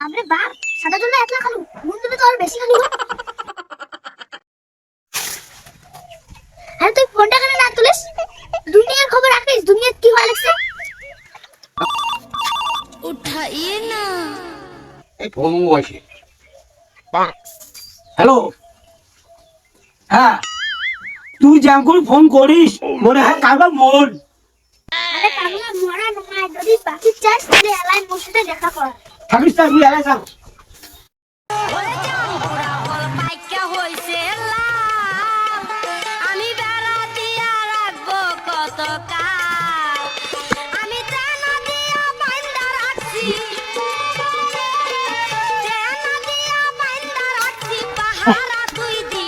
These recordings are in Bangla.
আমরে বাপ সাদা জন্য একলা খালু। নুন দিলে তো আর বেশি খালু। আরে তুই ফোনটা কেন না তুলিস? দুনিয়ার খবর রাখিস দুনিয়ার কি হয় লাগছে উঠাইয়ে না। এই ফোন বসে হ্যালো? হ্যাঁ। তুই যেমন ফোন করিস মনে হয় কারবার মন। আরে কারবার মরা নয় যদি বাকি চাস তাহলে এলাই মোর সাথে দেখা কর। থাকিস না তুই এলাই দিলি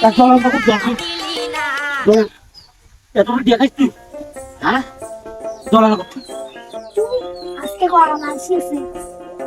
এখন আমাকে দেখো। এত দেখাস তুই? হ্যাঁ? জলা আজকে গরম আসছে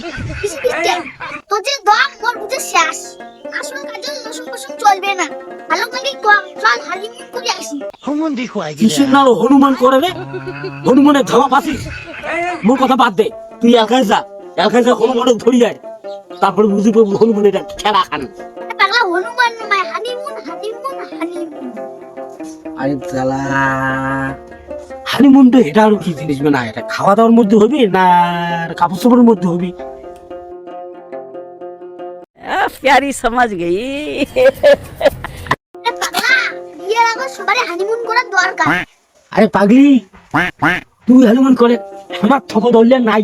দিচ্ছে দম মোর বুঝে শেষ। আসল কাজে লসুন ফসুন চলবে না। ভালো করে কম। চল করে আসি। কিসের নাম হনুমান করে রে? হনুমানের পাসিস মোর কথা বাদ দে। তুই একাই যা একাই যা ধরি যায় তারপরে বুঝি পাবো হনুমানের খেলা খান। পাগলা হনুমান নয় হানিমুন হানিমুন হানিমুন। আরে জালা হানিমুন তো এটা আর কি জিনিস? না এটা খাওয়া দাওয়ার মধ্যে হবি না কাপড় চোপড়ের মধ্যে হবি? आ, प्यारी समझ गई আরে পাগলা বিয়ের আগে সবারই হানিমুন করার দরকার আরে পাগলি তুই হানিমুন করে আমার থপ ধরলে নাই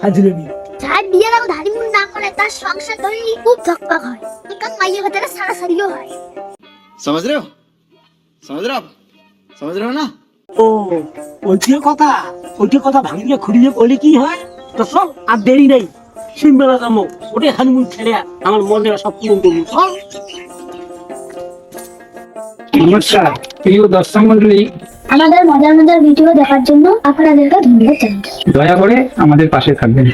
ফাজলিমি যার বিয়ের আগে হানিমুন না করে তার সংসার ধরে খুব ধকপক হয় একান মাইয়ের ভেতরে সারাসারিও হয় समझ रहे हो समझ रहे हो आप समझ रहे हो ना ও ওইটির কথা ওইটির কথা ভাঙিয়ে খুঁড়িয়ে বলে কি হয় তো সব আর দেরি নেই সিমবেলা যাব ওটাই হানিমুন ছেড়ে আমার মনে সব পূরণ করব। নমস্কার। প্রিয় দর্শক মন্ডলী আমাদের মজার মজার ভিডিও দেখার জন্য আপনাদেরকে ধন্যবাদ জানাই দয়া করে আমাদের পাশে থাকবেন।